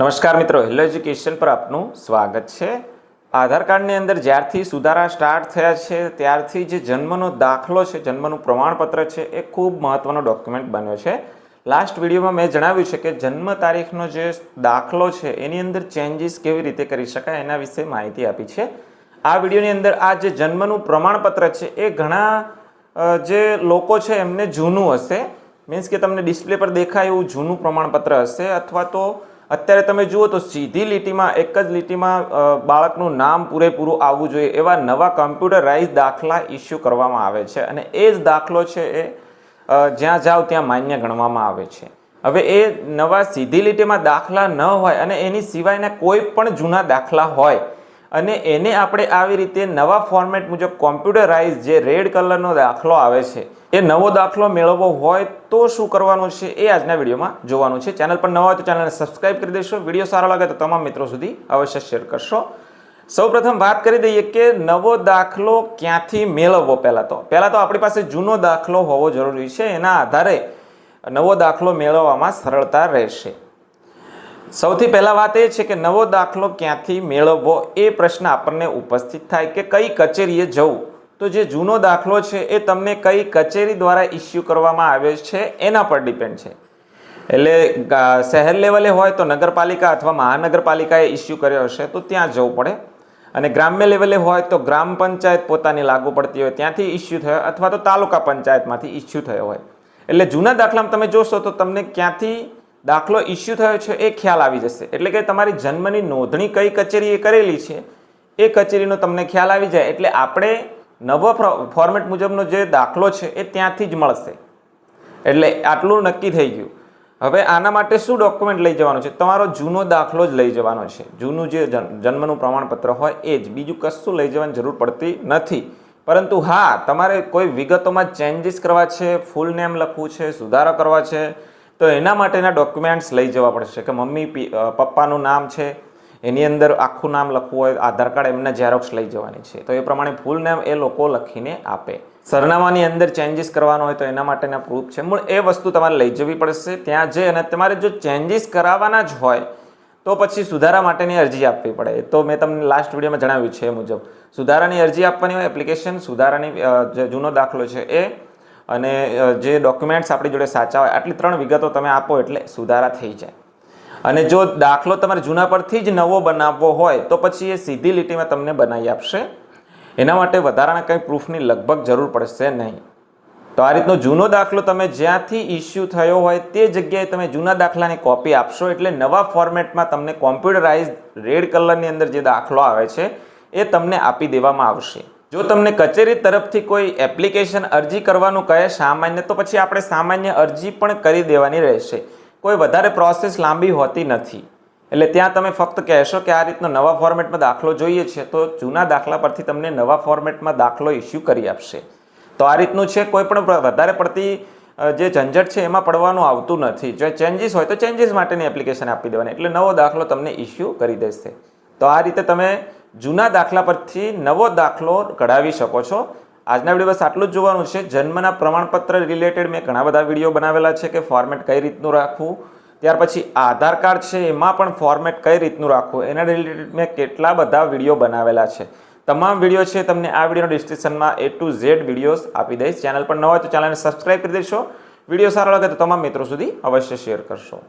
નમસ્કાર મિત્રો, hello education પર આપનું સ્વાગત છે. આધાર કાર્ડની અંદર જ્યારથી સુધારા સ્ટાર્ટ થયા છે, ત્યારથી જે જન્મનો દાખલો છે, જન્મનું પ્રમાણપત્ર છે, એ ખૂબ મહત્ત્વનો ડોક્યુમેન્ટ બન્યો છે. લાસ્ટ વિડીયોમાં મેં જણાવ્યું છે કે જન્મ તારીખનો જે દાખલો છે, એની અંદર ચેન્જીસ કેવી રીતે કરી શકાય એના વિશે માહિતી આપી છે. આ વિડીયોની અંદર આ જે જન્મનું પ્રમાણપત્ર છે, એ ઘણા જે લોકો છે, એમને જૂનું હશે. મીન્સ કે તમને ડિસ્પ્લે પર દેખાય એવું જૂનું પ્રમાણપત્ર હશે અથવા તો અત્યારે તમે જુઓ તો સીધી લીટીમાં, એક જ લીટીમાં બાળકનું નામ પૂરેપૂરું આવવું જોઈએ એવા નવા કમ્પ્યુટરાઇઝ દાખલા ઇસ્યુ કરવામાં આવે છે. અને એ જ દાખલો છે એ જ્યાં જાઓ ત્યાં માન્ય ગણવામાં આવે છે. હવે એ નવા સીધી લીટીમાં દાખલા ન હોય અને એની સિવાયના કોઈ પણ જૂના દાખલા હોય અને એને આપણે આવી રીતે નવા ફોર્મેટ મુજબ કોમ્પ્યુટરાઇઝ જે રેડ કલરનો દાખલો આવે છે, એ નવો દાખલો મેળવવો હોય તો શું કરવાનું છે એ આજના વિડીયોમાં જોવાનું છે. ચેનલ પર નવા હોય તો ચેનલને સબસ્ક્રાઇબ કરી દેશો. વીડિયો સારો લાગે તો તમામ મિત્રો સુધી અવશ્ય શેર કરશો. સૌપ્રથમ વાત કરી દઈએ કે નવો દાખલો ક્યાંથી મેળવવો પહેલાં તો? પહેલાં તો આપણી પાસે જૂનો દાખલો હોવો જરૂરી છે. એના આધારે નવો દાખલો મેળવવામાં સરળતા રહેશે. સૌથી પહેલા વાત એ છે કે નવો દાખલો ક્યાંથી મેળવવો એ પ્રશ્ન આપણને ઉપસ્થિત થાય કે કઈ કચેરીએ જવું. તો જે જૂનો દાખલો છે એ તમને કઈ કચેરી દ્વારા ઇસ્યુ કરવામાં આવે છે એના પર ડિપેન્ડ છે. એટલે શહેર લેવલે હોય તો નગરપાલિકા અથવા મહાનગરપાલિકાએ ઇસ્યુ કર્યો હશે તો ત્યાં જવું પડે. અને ગ્રામ્ય લેવલે હોય તો ગ્રામ પંચાયત પોતાની લાગુ પડતી હોય ત્યાંથી ઇસ્યુ થયો અથવા તો તાલુકા પંચાયતમાંથી ઇસ્યુ થયો હોય. એટલે જૂના દાખલામાં તમે જોશો તો તમને ક્યાંથી દાખલો ઇસ્યુ થયો છે, એ ખ્યાલ આવી જશે. એટલે કે તમારી જન્મની નોંધણી કઈ કચેરીએ કરેલી છે, એ કચેરીનો તમને ખ્યાલ આવી જાય. એટલે આપણે નવો ફોર્મેટ મુજબનો જે દાખલો છે, એ ત્યાંથી જ મળશે. એટલે આટલું નક્કી થઈ ગયું. હવે આના માટે શું ડોક્યુમેન્ટ લઈ જવાનું છે? તમારો જૂનો દાખલો જ લઈ જવાનો છે. જૂનું જે જન- જન્મનું પ્રમાણપત્ર હોય, એ જ. બીજું કશું લઈ જવાની જરૂર પડતી નથી. પરંતુ હા, તમારે કોઈ વિગતોમાં ચેન્જીસ કરવા છે ફૂલ નેમ લખવું છે, સુધારો કરવા છે તો એના માટેના ડોક્યુમેન્ટ્સ લઈ જવા પડશે કે મમ્મી પપ્પાનું નામ છે, એની અંદર આખું નામ લખવું હોય, આધાર કાર્ડ એમના ઝેરોક્સ લઈ જવાની છે. તો એ પ્રમાણે ફૂલ નામ એ લોકો લખીને આપે. સરનામાની અંદર ચેન્જીસ કરવાનો હોય તો એના માટેના પ્રૂફ છે. મૂળ એ વસ્તુ તમારે લઈ જવી પડશે. ત્યાં જઈ અને તમારે જો ચેન્જીસ કરાવવાના જ હોય, તો પછી સુધારા માટેની અરજી આપવી પડે. તો મેં તમને લાસ્ટ વિડીયોમાં જણાવ્યું છે એ મુજબ. સુધારાની અરજી આપવાની હોય એપ્લિકેશન સુધારાની જે જૂનો દાખલો છે એ અને જે ડોક્યુમેન્ટ્સ આપણી જોડે સાચા હોય, આટલી ત્રણ વિગતો તમે આપો એટલે સુધારા થઈ જાય. અને જો દાખલો તમારે જૂના પરથી જ નવો બનાવવો હોય, તો પછી એ સીધી લીટીમાં તમને બનાવી આપશે. એના માટે વધારાના કંઈ પ્રૂફની લગભગ જરૂર પડશે નહીં. તો આ રીતનો જૂનો દાખલો તમે જ્યાંથી ઇસ્યુ થયો હોય, તે જગ્યાએ તમે જૂના દાખલાની કોપી આપશો એટલે નવા ફોર્મેટમાં તમને કોમ્પ્યુટરાઇઝ રેડ કલરની અંદર જે દાખલો આવે છે, એ તમને આપી દેવામાં આવશે. જો તમને કચેરી તરફથી કોઈ એપ્લિકેશન અરજી કરવાનું કહે સામાન્ય, તો પછી આપણે સામાન્ય અરજી પણ કરી દેવાની રહેશે. કોઈ વધારે પ્રોસેસ લાંબી હોતી નથી. એટલે ત્યાં તમે ફક્ત કહેશો કે આ રીતનો નવા ફોર્મેટમાં દાખલો જોઈએ છે, તો જૂના દાખલા પરથી તમને નવા ફોર્મેટમાં દાખલો ઇસ્યુ કરી આપશે. તો આ રીતનું છે, કોઈ પણ વધારે પડતી જે ઝંઝટ છે, એમાં પડવાનું આવતું નથી. જો ચેન્જીસ હોય તો ચેન્જીસ માટેની એપ્લિકેશન આપી દેવાની, એટલે નવો દાખલો તમને ઇસ્યુ કરી દેશે. તો આ રીતે તમે જૂના દાખલા પરથી નવો દાખલો કઢાવી શકો છો. આજના વીડિયો બસ આટલું જ જોવાનું છે. જન્મના પ્રમાણપત્ર રિલેટેડ મેં ઘણા બધા વીડિયો બનાવેલા છે કે ફોર્મેટ કઈ રીતનું રાખવું. ત્યાર પછી આધાર કાર્ડ છે, એમાં પણ ફોર્મેટ કઈ રીતનું રાખવું, એના રિલેટેડ મેં કેટલા બધા વીડિયો બનાવેલા છે. તમામ વીડિયો છે, તમને આ વિડીયોના ડિસ્ક્રિપ્શનમાં એ ટુ ઝેડ વિડીયોઝ આપી દઈશ. ચેનલ પર ન હોય તો ચેનલને સબસ્ક્રાઇબ કરી દેશો. વીડિયો સારો લાગે તો તમામ મિત્રો સુધી અવશ્ય શેર કરશો.